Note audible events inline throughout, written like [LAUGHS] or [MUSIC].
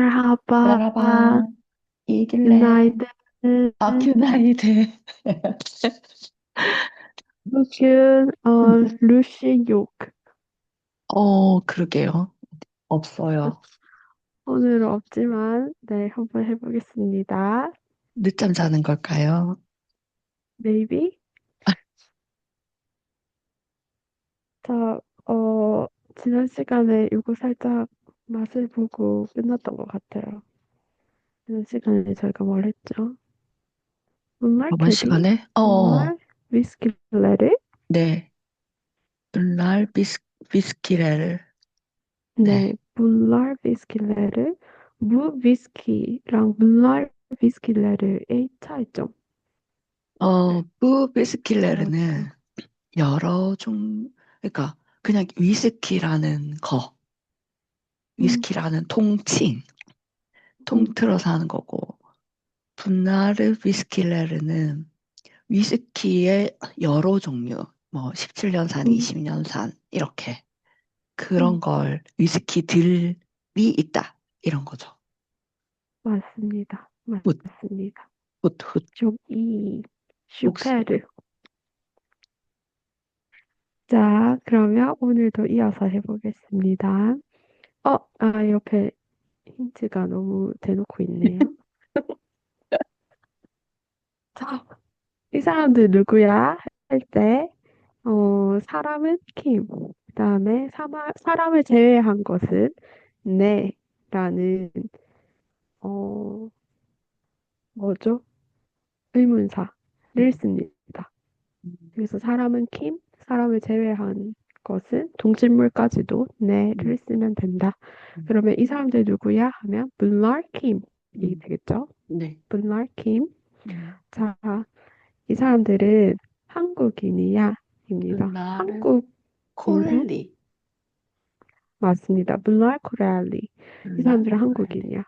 Merhaba, Merhaba, iyi günler. günaydın. Ah, günaydın. Bugün 어, 루시 yok. 어, 그러게요. 없어요. 오늘은 없지만, 네, 한번 해보겠습니다. 늦잠 자는 걸까요? Maybe? 자, 어, 지난 시간에 이거 살짝 맛을 보고 끝났던 것 같아요. 지난 시간에 저희가 뭘 했죠? 문말 저번 캐디? 시간에? 어, 문말 위스킬레르? 네. 눈날 비스, 비스키레를, 네, 네. 문말 위스킬레르, 무 위스키랑 문말 위스킬레르의 차이점. 어, 부 뭐죠? 비스킬레르는 여러 종, 그러니까 그냥 위스키라는 거, 음, 위스키라는 통칭, 음, 통틀어서 하는 거고, 분나르 비스킬레르는 위스키의 여러 종류, 뭐 17년산, 음, 20년산 이렇게 그런 음, 걸 위스키들이 있다 이런 거죠. 맞습니다. 훗, 맞습니다. 훗, 훗. 쇼이, 혹시 슈페르. 자, 그러면 오늘도 이어서 해보겠습니다. 어, 아, 옆에 힌트가 너무 대놓고 있네요. [LAUGHS] 자, 이 사람들 누구야? 할 때, 어, 사람은 킴. 그 다음에 사람을 제외한 것은 네. 라는, 어, 뭐죠? 의문사를 씁니다. 그래서 사람은 킴, 사람을 제외한 것은 동질물까지도 네를 쓰면 된다. 그러면 이 사람들 누구야? 하면 문랄 킴이 음, 되겠죠? 네. 문랄 킴. 음, 자, 이 사람들은 한국인이야? 입니다. 한국, 음, 콜렐리, 맞습니다. 문랄 코레알리. 이 사람들은. 한국인이야.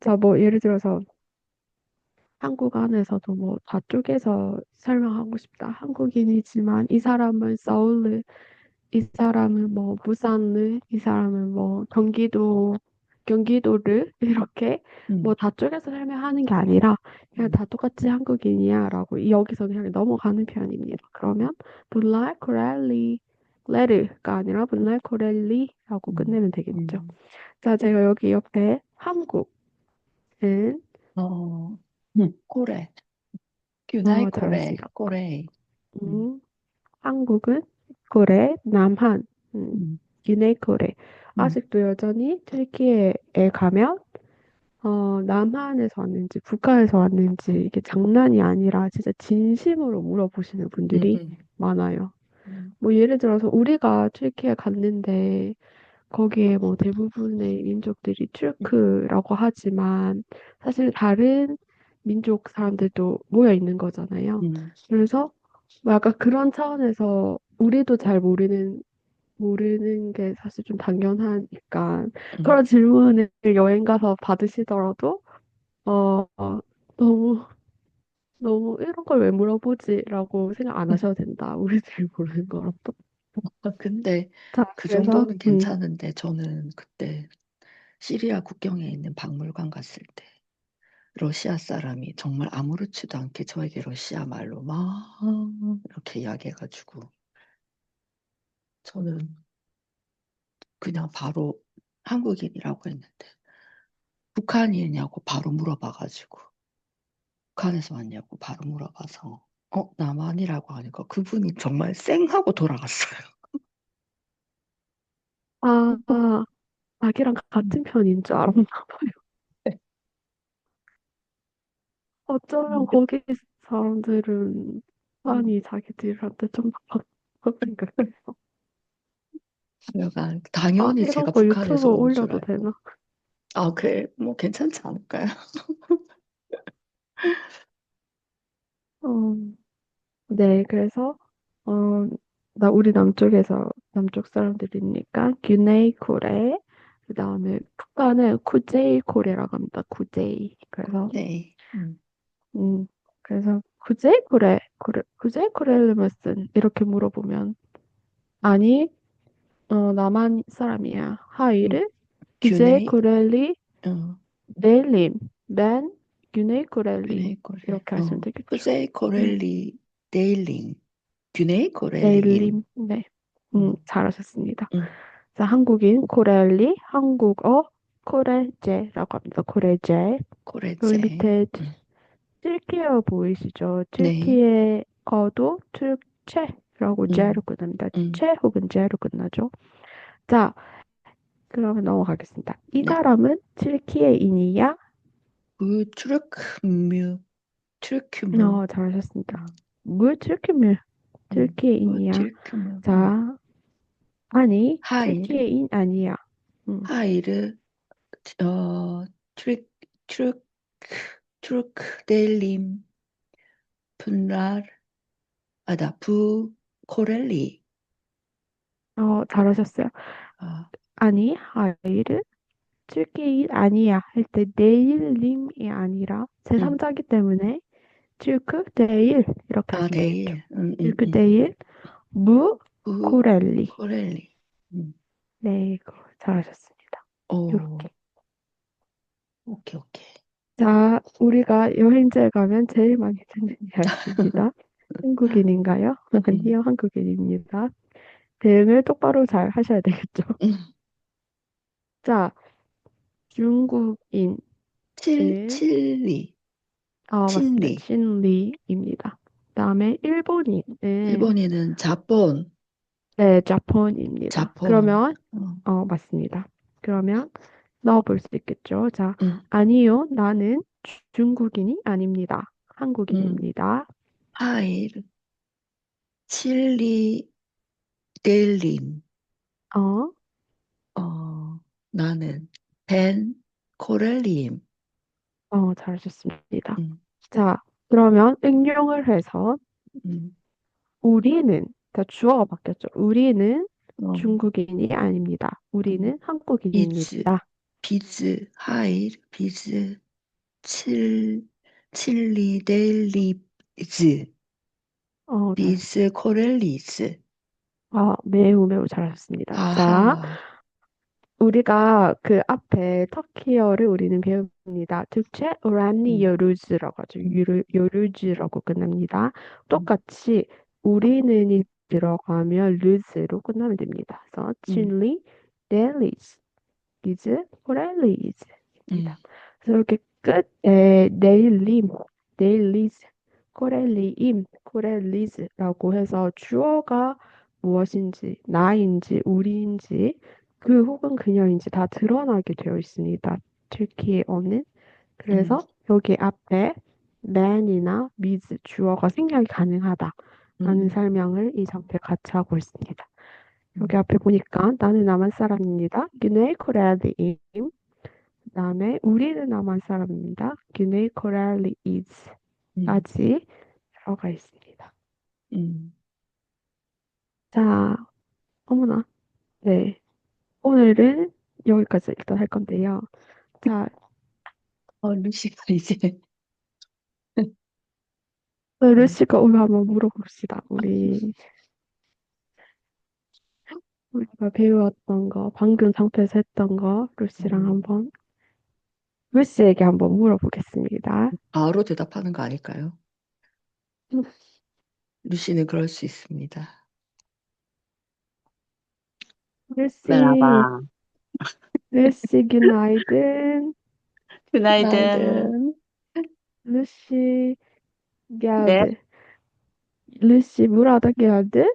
자, 뭐 예를 들어서 한국 안에서도 뭐 다쪽에서 설명하고 싶다. 한국인이지만 이 사람은 서울, 이 사람은 뭐 부산을, 이 사람은 뭐 경기도, 경기도를 [LAUGHS] 이렇게 뭐 음, 다쪽에서 설명하는 게 아니라 그냥 음, 다 똑같이 한국인이야라고 여기서 그냥 넘어가는 편입니다. 그러면 블랄 코렐리 레르가 아니라 블랄 코렐리라고 음, 끝내면 되겠죠. 음. 자, 제가 여기 옆에 한국은 어, 음, 코레, 균나이 어, 코레, 잘하신다. 코레. 음, 음, 한국은 고래, 남한, 음, 음, 기네 고래. 음, 아직도 여전히 튀르키예에 가면 어, 남한에서 왔는지 북한에서 왔는지 이게 장난이 아니라 진짜 진심으로 물어보시는 음, 분들이 음, 많아요. 음, 뭐 예를 들어서 우리가 튀르키예 갔는데 거기에 뭐 대부분의 민족들이 튀르크라고 하지만 사실 다른 민족 사람들도 모여 있는 거잖아요. 음, 그래서 뭐 약간 그런 차원에서 우리도 잘 모르는 모르는 게 사실 좀 당연하니까 음. 그런 질문을 여행 가서 받으시더라도 어, 어, 너무 너무 이런 걸 왜 물어보지라고 생각 안 하셔도 된다. 우리들이 모르는 거라도. 아, 근데 자, 그 그래서 정도는 음, 괜찮은데 저는 그때 시리아 국경에 있는 박물관 갔을 때 러시아 사람이 정말 아무렇지도 않게 저에게 러시아 말로 막 이렇게 이야기해가지고 저는 그냥 바로 한국인이라고 했는데 북한인이냐고 바로 물어봐가지고 북한에서 왔냐고 바로 물어봐서 어 남한이라고 하니까 그분이 정말 쌩하고 돌아갔어요. 아, 아, 자기랑 음. 같은 편인 줄 알았나 봐요. 어쩌면 거기 사람들은 음. 아니 자기들한테 좀 바꿔 생각해서 약간 아 당연히 이런 제가 거 유튜브 북한에서 온줄 올려도 알고 되나? 아 그래 뭐 괜찮지 않을까요? [LAUGHS] 어, 네, 그래서 어, 나 우리 남쪽에서 남쪽 사람들이니까 규네이 코레 그다음에 북한은 쿠제이 코레라고 합니다. 쿠제이. 그래서 네. 음. 음 그래서 쿠제이 코레 코레 쿠제이 코레르무슨 이렇게 물어보면 아니 어 남한 사람이야. 음. 하이르 규제이 균의 코렐리 어, 맨, 균의 코렐리 균의 코렐, 이렇게 하시면 어, 되겠죠. 푸세이 음, 코렐리 데일링, 균의 코렐리임. 네일림, 네, 음, 음, 잘하셨습니다. 음, 자, 한국인 코렐리, 한국어 코레제라고 합니다. 코레제. 여기 코레제. 밑에 음, 튀르키예 보이시죠? 네. 튀르키예어도 튀르체 라고 제로 음, 끝납니다. 음, 체 혹은 제로 끝나죠. 자, 그러면 넘어가겠습니다. 이 네. 사람은 튀르키예인이야? 그 트르크뮤, 트르크뮤, 어, 잘하셨습니다. 튀르키예 음, 그 튀르키예인이야? 트르크뮤, 음. 자, 아니, 하이르, 튀르키예인 아니야. 음, 하이르, 어, 트르, 트르크, 트르크 델림, 분랄, 아다, 부, 코렐리. 어, 잘하셨어요. 아, 아니, 하이르 튀르키예인 아니야. 할때 네일님이 아니라 음, 제3자이기 때문에 튀르크 데일 이렇게 아, 하시면 되겠죠. 데일, 음, 음, 음. 데일 무 부, 코렐리. 코렐리. 음. 네, 이거 잘하셨습니다. 오, 요렇게. 오케이, 오케이. 자, 우리가 여행지에 가면 제일 많이 듣는 이야기입니다. [LAUGHS] 한국인인가요? 음, 아니요, 한국인입니다. 대응을 똑바로 잘 하셔야 되겠죠. 음. 자, 중국인을, 칠, 칠리, 어, 맞습니다. 칠리. 신리입니다. 그다음에 일본인은, 일본인은 자폰, 네, 자폰입니다. 자폰. 그러면, 어, 어, 맞습니다. 그러면 넣어볼 수 있겠죠. 자, 음, 아니요, 나는 주- 중국인이 아닙니다. 음. 한국인입니다. 하일, 칠리, 델린. 어, 어, 나는 벤, 코렐리임. 어, 잘하셨습니다. 음, 자, 그러면 응용을 해서 음. 우리는, 자, 주어가 바뀌었죠. 우리는 어, 중국인이 아닙니다. 음. 우리는 비즈, 한국인입니다. 비즈, 하일, 비즈, 칠, 칠리, 델리 즈, 어, 잘, 비즈, 코렐리즈. 아, 매우 매우 잘하셨습니다. 자, 아하. 우리가 그 앞에 터키어를 우리는 배웁니다. 특채 오란니 음, 요루즈라고 하죠. 음, 요루, 요루즈라고 끝납니다. 음, 똑같이 우리는이 들어가면 르즈로 끝나면 됩니다. 그래서 음, 칠리, 델리즈, 리즈, 음, 코렐리즈입니다. 그래서 이렇게 끝에 네일림, 네일리즈, 코렐리임, 코렐리즈라고 해서 주어가 무엇인지, 나인지, 우리인지 그 혹은 그녀인지 다 드러나게 되어 있습니다. 튀르키예어는 음, 그래서 여기 앞에 man이나 with 주어가 생략이 가능하다라는 음, 설명을 이 장표에 같이 하고 있습니다. 여기 음, 앞에 보니까 나는 남한 사람입니다. güne이 코리아드임. 그다음에 우리는 남한 사람입니다. güne이 음, 코리아리이 즈까지 들어가 있습니다. 음. 자, 어머나. 네. 오늘은 여기까지 일단 할 건데요. 자, 어, 루시가 [LAUGHS] 이제, 네. 루시가 오늘 한번 물어봅시다. 우리, 우리가 배웠던 거, 방금 상태에서 했던 거, 루시랑 음, 한번, 루시에게 한번 물어보겠습니다. 바로 대답하는 거 아닐까요? 루시는 그럴 수 있습니다. 루시, merhaba. 루시, günaydın. Günaydın. 나이든, Lucy 네. geldi. Lucy burada geldi.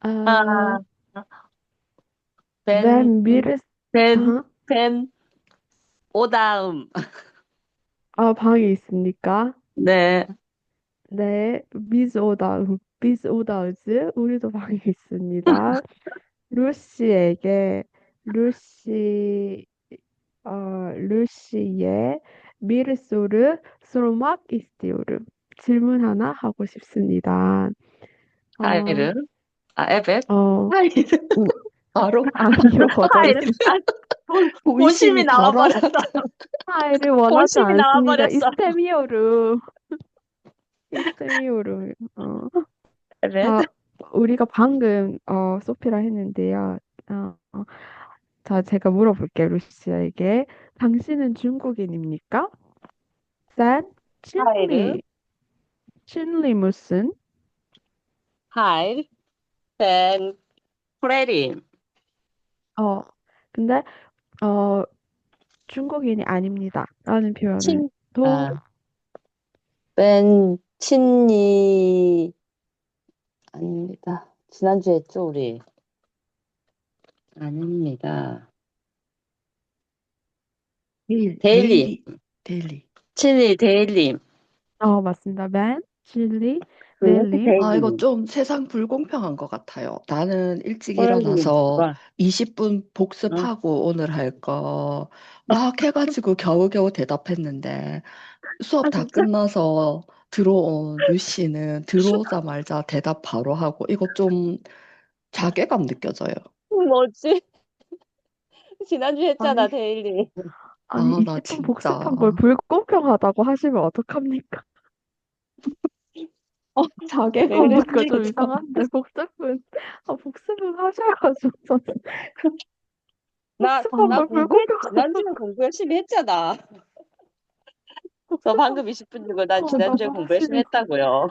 아, Aa, 벤, ben bir 벤, aha, 벤, 오다음. 아, 방에 있습니까? 네. 네, biz oda, biz odağız. 우리도 방에 있습니다. [LAUGHS] 루시에게 루시 어, 루시의 bir soru sormak istiyorum. 질문 하나 하고 싶습니다. 어, 하이르. 아, 에벳. 어, 하이든, 우, 바로, 아니요. 아, 본- 본심이 본심이 바로 나와버렸어. 하이를 원하지 본심이 않습니다. 나와버렸어. 이스테미오르, 이스테미오르. 어. 에벳. 자, 우리가 방금 어, 소피라 했는데요. 어, 어, 자, 제가 물어볼게요, 루시아에게. 당신은 중국인입니까? 산, 하이르. 친리, 친리 무슨? 하일, 벤, 프레린. 어, 근데, 어, 중국인이 아닙니다. 라는 표현을 친, 또, 아, 벤, 친니, 아닙니다. 지난주에 했죠, 우리? 아닙니다. 데일, 데일리. 데일리. 친니, 데일리. 어, 맞습니다. 맨, 칠리, 데일리? 아, 이거 좀 세상 불공평한 것 같아요. 나는 일찍 일어나서 누가? 20분 복습하고 오늘 할 거 막 해가지고 겨우겨우 대답했는데 수업 아, 다 진짜? 끝나서 들어온 [LAUGHS] 루시는 들어오자마자 대답 바로 하고 이거 좀 자괴감 느껴져요. 뭐지? [LAUGHS] 지난주에 했잖아, 아니, 데일리. 아니, 아, 나 20분 진짜. 복습한 걸 불공평하다고 하시면 어떡합니까? 어, 왜 자괴감부터 그랬지? 좀 이상한데, 복습은, 아, 복습은 하셔야죠. 저는 [LAUGHS] 나, 복습한 나 걸 공부했, 불공평하다고. 지난주에 공부 열심히 했잖아. 저 복습한, 방금 20분 주고 난 어, 지난주에 공부 열심히 거. 했다고요.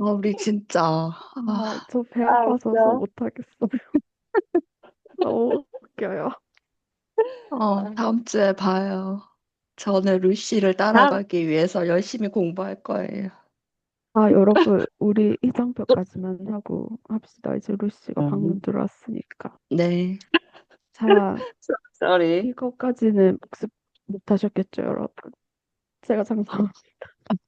아, 우리 진짜. 아, 아, 저 배 아, 아파서 웃겨. 못하겠어요. [LAUGHS] 너무 웃겨요. 어, 다음 주에 봐요. 저는 루시를 다음, 따라가기 위해서 열심히 공부할 거예요. 아, 여러분, [LAUGHS] 우리 이정표까지만 하고 합시다. 이제 루시가 방금 음, 들어왔으니까. 네. 자, 쏘리. 이거까지는 복습 못 하셨겠죠, 여러분? 제가 장담합니다. [LAUGHS]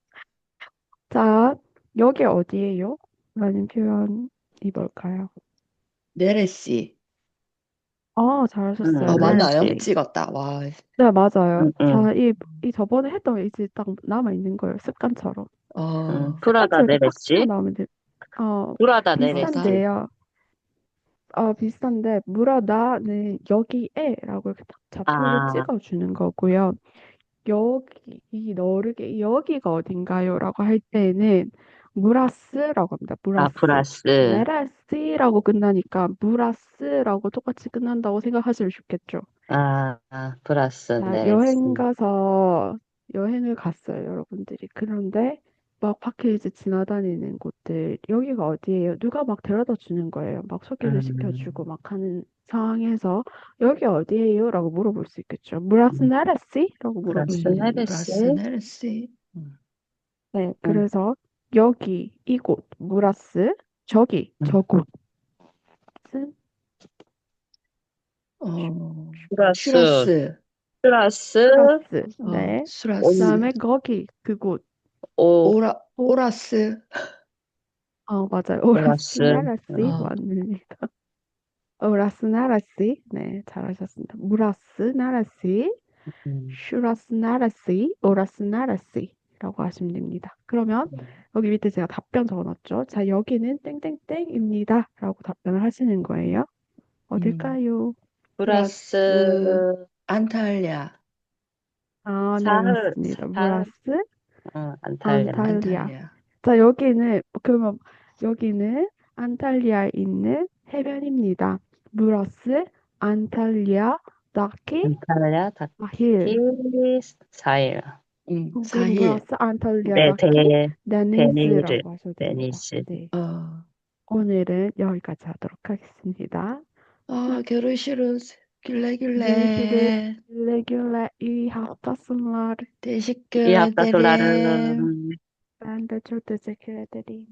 자, 여기 어디예요? 라는 표현이 뭘까요? 네레씨. 아, 응, 잘하셨어요. 어, 맞나요? 네레씨. 찍었다. 와. 네, 맞아요. 응, 응, 자, 이, 이 저번에 했던 게 이제 딱 남아있는 거예요. 습관처럼. 응. 어, 프라다 치고 네레시. 나오면 돼. 어, 프라다 프라다. 네레시. 비슷한데요. 어, 비슷한데, 무라다는 여기에라고 이렇게 딱 좌표를 아, 찍어주는 거고요. 여기, 이 너르게, 여기가 어딘가요? 라고 할 때는 무라스라고 합니다. 아, 무라스. 플러스. 메라스라고 끝나니까 무라스라고 똑같이 끝난다고 생각하시면 좋겠죠. 아, 아, 플러스 자, 네레시. 여행 가서 여행을 갔어요, 여러분들이. 그런데 막 밖에 이제 지나다니는 곳들, 여기가 어디예요? 누가 막 데려다 주는 거예요. 막 소개를 시켜주고 음, 막 하는 상황에서 여기 어디예요? 라고 물어볼 수 있겠죠. 무라스 음, 나라시? 라고 물어볼 수 있는 음, 거예요. 브라스 네레시. 네레씨. 음, 네, 응, 그래서 여기, 이곳, 무라스, 저기, 응. 저곳, 어, 플러스, 슈라스. 플러스, 플러스, 어, 네. 수라스. 그다음에 거기, 그곳, 오, 오라, 오, 오라스. 어, 맞아요. 오라스. 나라시 응. 어, 맞습니다. 오라스 나라시, 네, 잘하셨습니다. 무라스 나라시, 음, 슈라스 나라시, 오라스 나라시라고 하시면 됩니다. 그러면 음, 여기 밑에 제가 답변 적어놨죠. 자, 여기는 땡땡땡입니다. 라고 답변을 하시는 거예요. 음, 어딜까요? 플러스, 브라스, 안탈리아. 아, 네, 사흘, 맞습니다. 사흘, 무라스 어, 안탈리아. 안탈리아. 안탈리아. 자, 여기는, 그러면 여기는 안탈리아에 있는 해변입니다. 무라스 안탈리아 다키 안탈리아. 다키, 사일. 음. 무라스 안탈리아 네, 다키 데, 데니르, 데니즈라고 하셔도. 데니스. 네. 어, 오늘은 여기까지 하도록 하겠습니다. 아, görüşürüz. Güle güle. Görüşürüz. Güle güle. İyi haftasınlar. Teşekkür İyi haftalar. ederim. Ben de çok teşekkür ederim.